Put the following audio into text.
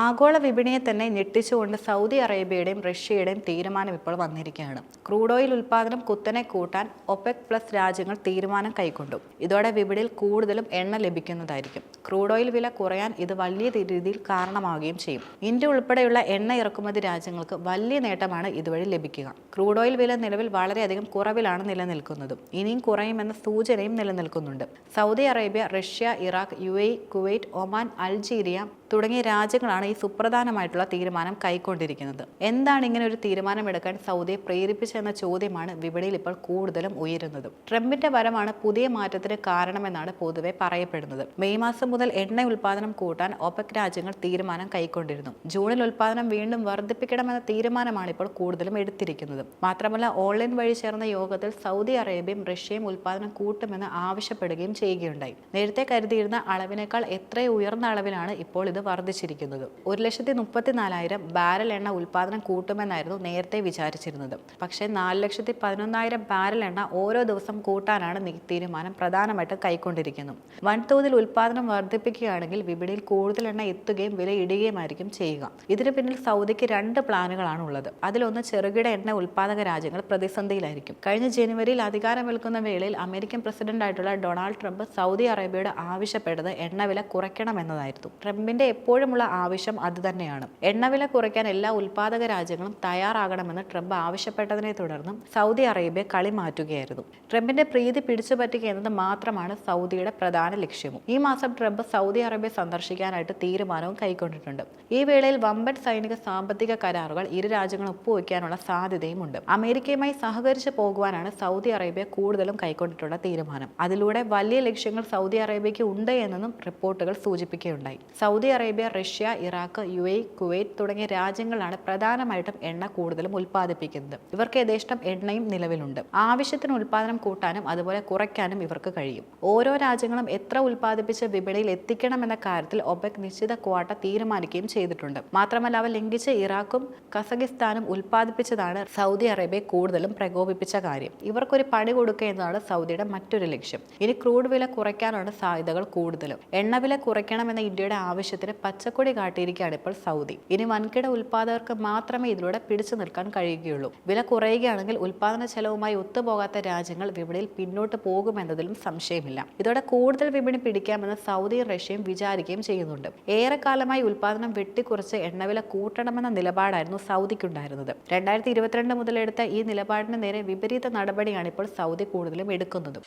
ആഗോള വിപണിയെ തന്നെ ഞെട്ടിച്ചുകൊണ്ട് സൗദി അറേബ്യയുടെയും റഷ്യയുടെയും തീരുമാനം ഇപ്പോൾ വന്നിരിക്കുകയാണ്. ക്രൂഡ് ഓയിൽ ഉൽപ്പാദനം കുത്തനെ കൂട്ടാൻ ഒപെക് പ്ലസ് രാജ്യങ്ങൾ തീരുമാനം കൈക്കൊണ്ടു. ഇതോടെ വിപണിയിൽ കൂടുതലും എണ്ണ ലഭിക്കുന്നതായിരിക്കും. ക്രൂഡ് ഓയിൽ വില കുറയാൻ ഇത് വലിയ രീതിയിൽ കാരണമാവുകയും ചെയ്യും. ഇന്ത്യ ഉൾപ്പെടെയുള്ള എണ്ണ ഇറക്കുമതി രാജ്യങ്ങൾക്ക് വലിയ നേട്ടമാണ് ഇതുവഴി ലഭിക്കുക. ക്രൂഡ് ഓയിൽ വില നിലവിൽ വളരെയധികം കുറവിലാണ് നിലനിൽക്കുന്നത്. ഇനിയും കുറയുമെന്ന സൂചനയും നിലനിൽക്കുന്നുണ്ട്. Saudi Arabia Russia Iraq U A Kuwait Oman Algeria തുടങ്ങിയ രാജ്യങ്ങളാണ് ഈ സുപ്രധാനമായിട്ടുള്ള തീരുമാനം കൈക്കൊണ്ടിരിക്കുന്നത്. എന്താണ് ഇങ്ങനെ ഒരു തീരുമാനം തീരുമാനമെടുക്കാൻ സൗദിയെ പ്രേരിപ്പിച്ചെന്ന ചോദ്യമാണ് വിപണിയിൽ ഇപ്പോൾ കൂടുതലും ഉയരുന്നത്. ട്രംപിന്റെ വരവാണ് പുതിയ മാറ്റത്തിന് കാരണമെന്നാണ് പൊതുവെ പറയപ്പെടുന്നത്. മെയ് മാസം മുതൽ എണ്ണ ഉൽപ്പാദനം കൂട്ടാൻ ഒപെക് രാജ്യങ്ങൾ തീരുമാനം കൈക്കൊണ്ടിരുന്നു. ജൂണിൽ ഉൽപ്പാദനം വീണ്ടും വർദ്ധിപ്പിക്കണമെന്ന തീരുമാനമാണ് ഇപ്പോൾ കൂടുതലും എടുത്തിരിക്കുന്നത്. മാത്രമല്ല ഓൺലൈൻ വഴി ചേർന്ന യോഗത്തിൽ സൗദി അറേബ്യയും റഷ്യയും ഉൽപ്പാദനം കൂട്ടുമെന്ന് ആവശ്യപ്പെടുകയും ചെയ്യുകയുണ്ടായി. നേരത്തെ കരുതിയിരുന്ന അളവിനേക്കാൾ എത്ര ഉയർന്ന അളവിലാണ് ഇപ്പോൾ ഇത് വർദ്ധിച്ചിരിക്കുന്നത്. ഒരു ലക്ഷത്തി മുപ്പത്തി നാലായിരം ബാരൽ എണ്ണ ഉൽപ്പാദനം കൂട്ടുമെന്നായിരുന്നു നേരത്തെ വിചാരിച്ചിരുന്നത്. പക്ഷേ നാല് ലക്ഷത്തി പതിനൊന്നായിരം ബാരൽ എണ്ണ ഓരോ ദിവസം കൂട്ടാനാണ് തീരുമാനം പ്രധാനമായിട്ടും കൈക്കൊണ്ടിരിക്കുന്നത് വൻതോതിൽ ഉൽപ്പാദനം വർദ്ധിപ്പിക്കുകയാണെങ്കിൽ വിപണിയിൽ കൂടുതൽ എണ്ണ എത്തുകയും വില ഇടുകയുമായിരിക്കും ചെയ്യുക. ഇതിന് പിന്നിൽ സൗദിക്ക് രണ്ട് പ്ലാനുകളാണ് ഉള്ളത് അതിലൊന്ന് ചെറുകിട എണ്ണ ഉൽപ്പാദക രാജ്യങ്ങൾ പ്രതിസന്ധിയിലായിരിക്കും. കഴിഞ്ഞ ജനുവരിയിൽ അധികാരം അധികാരമേൽക്കുന്ന വേളയിൽ അമേരിക്കൻ പ്രസിഡന്റായിട്ടുള്ള ഡൊണാൾഡ് ട്രംപ് സൗദി അറേബ്യയോട് ആവശ്യപ്പെട്ടത് എണ്ണവില കുറയ്ക്കണമെന്നതായിരുന്നു. ട്രംപിന്റെ എപ്പോഴുമുള്ള ആവശ്യം അതുതന്നെയാണ് എണ്ണവില കുറയ്ക്കാൻ എല്ലാ ഉൽപാദക രാജ്യങ്ങളും തയ്യാറാകണമെന്ന് ട്രംപ് ആവശ്യപ്പെട്ടതിനെ തുടർന്ന് സൗദി അറേബ്യ കളി മാറ്റുകയായിരുന്നു. ട്രംപിന്റെ പ്രീതി പിടിച്ചുപറ്റുക എന്നത് മാത്രമാണ് സൗദിയുടെ പ്രധാന ലക്ഷ്യവും. ഈ മാസം ട്രംപ് സൗദി അറേബ്യ സന്ദർശിക്കാനായിട്ട് തീരുമാനവും കൈക്കൊണ്ടിട്ടുണ്ട്. ഈ വേളയിൽ വമ്പൻ സൈനിക സാമ്പത്തിക കരാറുകൾ ഇരു രാജ്യങ്ങളും ഒപ്പുവയ്ക്കാനുള്ള സാധ്യതയുമുണ്ട്. അമേരിക്കയുമായി സഹകരിച്ച് പോകുവാനാണ് സൗദി അറേബ്യ കൂടുതലും കൈക്കൊണ്ടിട്ടുള്ള തീരുമാനം. അതിലൂടെ വലിയ ലക്ഷ്യങ്ങൾ സൗദി അറേബ്യയ്ക്ക് ഉണ്ട് എന്നും റിപ്പോർട്ടുകൾ സൂചിപ്പിക്കുകയുണ്ടായി. Saudi Arabia Russia Iraq U A Kuwait തുടങ്ങിയ രാജ്യങ്ങളാണ് പ്രധാനമായിട്ടും എണ്ണ കൂടുതലും ഉൽപ്പാദിപ്പിക്കുന്നത്. ഇവർക്ക് യഥേഷ്ടം എണ്ണയും നിലവിലുണ്ട്. ആവശ്യത്തിന് ഉൽപ്പാദനം കൂട്ടാനും അതുപോലെ കുറയ്ക്കാനും ഇവർക്ക് കഴിയും. ഓരോ രാജ്യങ്ങളും എത്ര ഉൽപ്പാദിപ്പിച്ച് വിപണിയിൽ എത്തിക്കണമെന്ന കാര്യത്തിൽ ഒപെക് നിശ്ചിത ക്വാട്ട തീരുമാനിക്കുകയും ചെയ്തിട്ടുണ്ട്. മാത്രമല്ല അവ ലംഘിച്ച് ഇറാഖും കസഖിസ്ഥാനും ഉൽപ്പാദിപ്പിച്ചതാണ് സൗദി അറേബ്യ കൂടുതലും പ്രകോപിപ്പിച്ച കാര്യം. ഇവർക്കൊരു പണി കൊടുക്കുക എന്നതാണ് സൗദിയുടെ മറ്റൊരു ലക്ഷ്യം. ഇനി ക്രൂഡ് വില കുറയ്ക്കാനാണ് സാധ്യതകൾ കൂടുതലും. എണ്ണവില കുറയ്ക്കണമെന്ന ഇന്ത്യയുടെ ആവശ്യത്തിന് പച്ചക്കൊടി കാട്ടിയിരിക്കുകയാണ് ഇപ്പോൾ സൗദി. ഇനി വൻകിട ഉൽപാദകർക്ക് മാത്രമേ ഇതിലൂടെ പിടിച്ചു നിൽക്കാൻ കഴിയുകയുള്ളൂ. വില കുറയുകയാണെങ്കിൽ ഉൽപ്പാദന ചെലവുമായി ഒത്തുപോകാത്ത രാജ്യങ്ങൾ വിപണിയിൽ പിന്നോട്ട് പോകുമെന്നതിലും സംശയമില്ല. ഇതോടെ കൂടുതൽ വിപണി പിടിക്കാമെന്ന് സൗദിയും റഷ്യയും വിചാരിക്കുകയും ചെയ്യുന്നുണ്ട്. ഏറെക്കാലമായി ഉൽപ്പാദനം വെട്ടിക്കുറച്ച് എണ്ണവില കൂട്ടണമെന്ന നിലപാടായിരുന്നു സൗദിക്കുണ്ടായിരുന്നത്. രണ്ടായിരത്തി ഇരുപത്തിരണ്ട് മുതലെടുത്ത ഈ നിലപാടിന് നേരെ വിപരീത നടപടിയാണ് ഇപ്പോൾ സൗദി കൂടുതലും എടുക്കുന്നത്.